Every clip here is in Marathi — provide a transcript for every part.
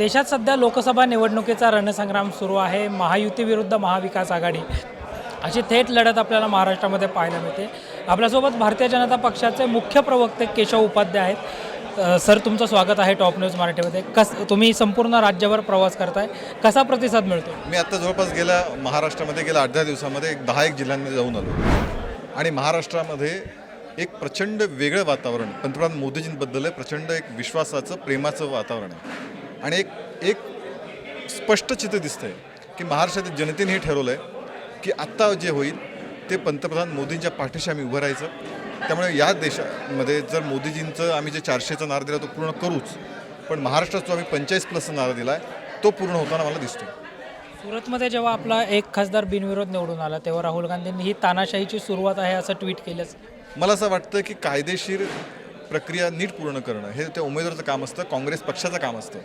देशात सध्या लोकसभा निवडणुकीचा रणसंग्राम सुरू आहे. महायुती विरुद्ध महाविकास आघाडी. अशी थेट लढत आपल्याला महाराष्ट्रामध्ये पाहायला मिळते. आपल्यासोबत भारतीय जनता पक्षाचे मुख्य प्रवक्ते केशव उपाध्याय आहेत. सर तुमचं स्वागत आहे टॉप न्यूज मराठीमध्ये. कस तुम्ही संपूर्ण राज्यभर प्रवास करताय. कसा प्रतिसाद मिळतो मी आत्ता जवळपास गेल्या महाराष्ट्रामध्ये गेल्या आठ दहा दिवसामध्ये एक दहा एक जिल्ह्यांमध्ये जाऊन आलो. आणि महाराष्ट्रामध्ये एक प्रचंड वेगळं वातावरण पंतप्रधान मोदीजींबद्दल आहे प्रचंड एक विश्वासाचं प्रेमाचं वातावरण आहे. आणि एक एक स्पष्ट चित्र दिसतं आहे की महाराष्ट्रातील जनतेने हे ठरवलं आहे की आत्ता जे होईल ते पंतप्रधान मोदींच्या पाठीशी आम्ही उभं राहायचं. त्यामुळे या देशामध्ये जर मोदीजींचं आम्ही जे चारशेचा नारा दिला तो पूर्ण करूच पण महाराष्ट्रात जो आम्ही पंचेचाळीस प्लसचा नारा दिला आहे तो पूर्ण होताना मला दिसतो सुरतमध्ये जेव्हा आपला एक खासदार बिनविरोध निवडून आला तेव्हा राहुल गांधींनी ही तानाशाहीची सुरुवात आहे असं ट्विट केलंच. मला असं वाटतं की कायदेशीर प्रक्रिया नीट पूर्ण करणं हे त्या उमेदवाराचं काम असतं काँग्रेस पक्षाचं काम असतं.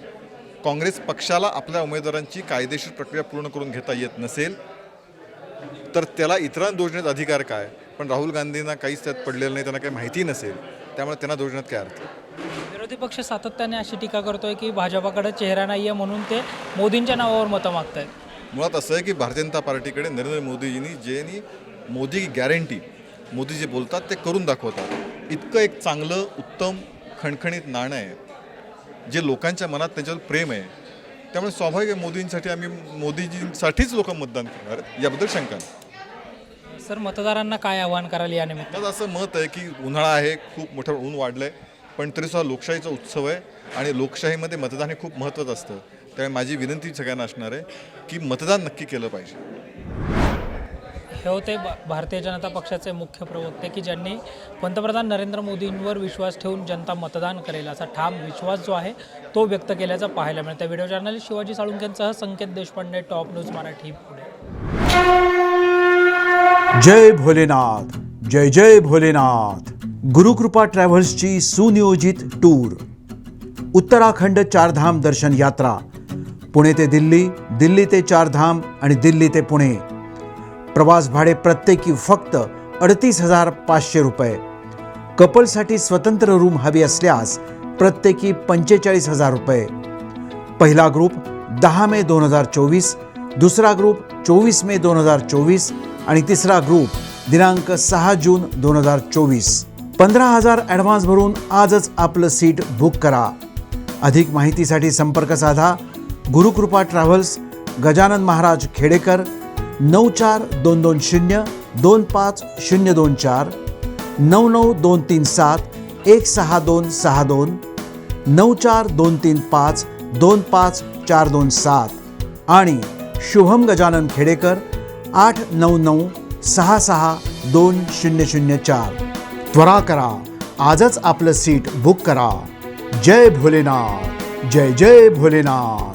काँग्रेस पक्षाला आपल्या उमेदवारांची कायदेशीर प्रक्रिया पूर्ण करून घेता येत नसेल तर त्याला इतरांना दोष देण्यात अधिकार काय? पण राहुल गांधींना काहीच त्यात पडलेलं नाही त्यांना काही माहिती नसेल त्यामुळे त्यांना दोष देण्यात काय अर्थ? विरोधी पक्ष सातत्याने अशी टीका करतोय की भाजपाकडे चेहरा नाही आहे म्हणून ते मोदींच्या नावावर मतं मागतायत. मुळात असं आहे की भारतीय जनता पार्टीकडे नरेंद्र मोदीजींनी जेनी मोदी की गॅरंटी मोदी जे बोलतात ते करून दाखवतात. इतकं एक चांगलं उत्तम खणखणीत नाणं आहे. जे लोकांच्या मनात त्याच्यावर प्रेम आहे त्यामुळे स्वाभाविक आहे मोदींसाठी आम्ही मोदीजींसाठीच लोक मतदान करणार. याबद्दल शंका नाही. सर मतदारांना काय आवाहन कराल या निमित्त? माझं असं मत आहे की उन्हाळा आहे खूप मोठं ऊन वाढलं आहे पण तरीसुद्धा लोकशाहीचा उत्सव आहे आणि लोकशाहीमध्ये मतदान हे खूप महत्त्वाचं असतं. त्यामुळे माझी विनंती सगळ्यांना असणार आहे की मतदान नक्की केलं पाहिजे. हे होते. भारतीय जनता पक्षाचे मुख्य प्रवक्ते की ज्यांनी पंतप्रधान नरेंद्र मोदींवर विश्वास ठेवून जनता मतदान करेल असा ठाम विश्वास जो आहे तो व्यक्त केल्याचा पाहायला मिळतं व्हिडिओ जर्नलिस्ट शिवाजी साळुंकेंसह संकेत देशपांडे टॉप न्यूज मराठी पुणे. जय भोलेनाथ जय जय भोलेनाथ. गुरुकृपा ट्रॅव्हल्सची सुनियोजित टूर. उत्तराखंड चारधाम दर्शन यात्रा. पुणे ते दिल्ली दिल्ली ते चारधाम आणि दिल्ली ते पुणे. प्रवास भाडे प्रत्येकी फक्त अडतीस हजार पाचशे रुपये. कपलसाठी स्वतंत्र रूम हवी असल्यास प्रत्येकी पंचेचाळीस हजार रुपये. पहिला ग्रुप दहा मे दोन हजार चोवीस दुसरा ग्रुप चोवीस मे दोन हजार चोवीस आणि तिसरा ग्रुप दिनांक सहा जून दोन हजार चोवीस. पंधरा हजार ॲडव्हान्स भरून आजच आपलं सीट बुक करा. अधिक माहितीसाठी संपर्क साधा गुरुकृपा ट्रॅव्हल्स गजानन महाराज खेडेकर नऊ चार दोन दोन शून्य दोन पाच शून्य दोन चार नऊ नऊ दोन तीन सात एक सहा दोन सहा दोन नऊ चार दोन तीन पाच दोन पाच चार दोन सात आणि शुभम गजानन खेडेकर आठ नऊ नऊ सहा सहा दोन शून्य शून्य चार. त्वरा करा आजच आपलं सीट बुक करा. जय भोलेनाथ जय जय Bholenath.